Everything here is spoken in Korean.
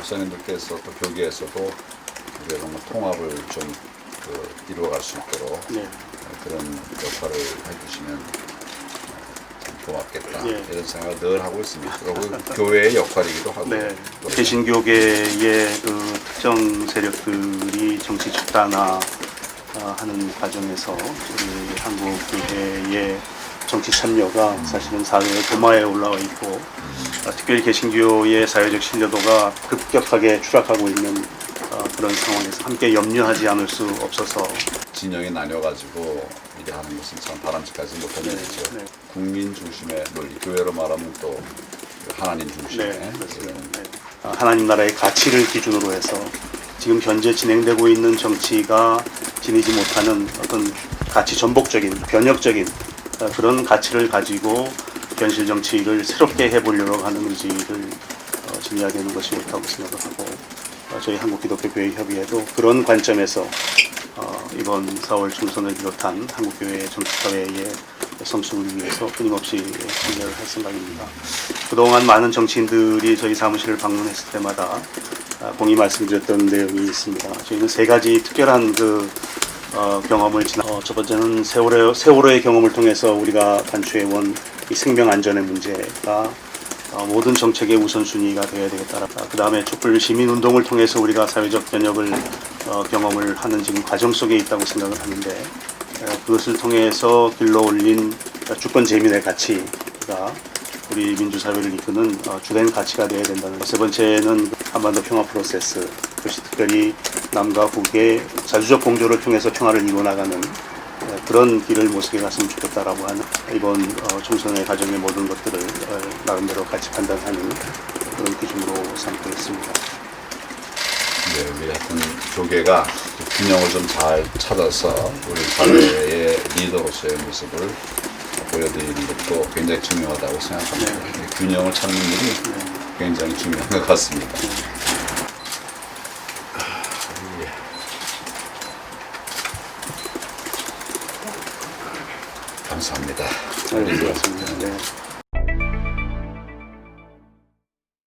목사님들께서 또 교계에서도 우리가 정말 통합을 좀 그, 이루어갈 수 있도록 네. 그런 역할을 해주시면 참 고맙겠다 예. 이런 생각을 늘 하고 있습니다. 그리고 교회의 역할이기도 하고 네. 개신교계의 그 특정 세력들이 정치 집단화 어, 하는 과정에서 우리 한국 교회의 정치 참여가 사실은 사회의 도마에 올라와 있고 어, 특별히 개신교의 사회적 신뢰도가 급격하게 추락하고 있는 어, 그런 상황에서 함께 염려하지 않을 수 없어서 진영이 나뉘어가지고 일이 하는 것은 참 바람직하지 못한 일이죠. 네. 국민 중심의 논리, 교회로 말하면 또 하나님 중심의 네, 네. 어, 하나님 나라의 가치를 기준으로 해서 지금 현재 진행되고 있는 정치가 지니지 못하는 어떤 가치 전복적인 변혁적인 어, 그런 가치를 가지고 현실 정치를 새롭게 해보려고 하는 의지를 어, 지녀야 되는 것이 옳다고 생각을 하고 어, 저희 한국기독교교회 협의회도 그런 관점에서 어, 이번 4월 총선을 비롯한 한국교회 정치사회의 성숙을 위해서 끊임없이 참여를 할 생각입니다. 그동안 많은 정치인들이 저희 사무실을 방문했을 때마다 아, 공히 말씀드렸던 내용이 있습니다. 저희는 세 가지 특별한 그 어, 경험을 지나 어, 첫 번째는 세월호, 세월호의 경험을 통해서 우리가 간추해온 이 생명 안전의 문제가 어, 모든 정책의 우선순위가 되어야 되겠다. 그 다음에 촛불 시민 운동을 통해서 우리가 사회적 변혁을 어, 경험을 하는 지금 과정 속에 있다고 생각을 하는데 에, 그것을 통해서 길러 올린 주권 재민의 가치가 우리 민주사회를 이끄는 어, 주된 가치가 되어야 된다는 것. 세 번째는 한반도 평화 프로세스, 그것이 특별히 남과 북의 자주적 공조를 통해서 평화를 이루어나가는 어, 그런 길을 모색해 갔으면 좋겠다라고 하는 이번 어, 총선의 과정의 모든 것들을 어, 나름대로 같이 판단하는 그런 기준으로 삼고 있습니다. 네, 우리 하여튼 교계가 균형을 좀 잘 찾아서 우리 사회의 리더로서의 모습을 보여드리는 것도 굉장히 중요하다고 생각합니다. 이 균형을 찾는 일이 굉장히 중요한 것 같습니다. 아, 예. 감사합니다. 네, 고맙습니다. 네.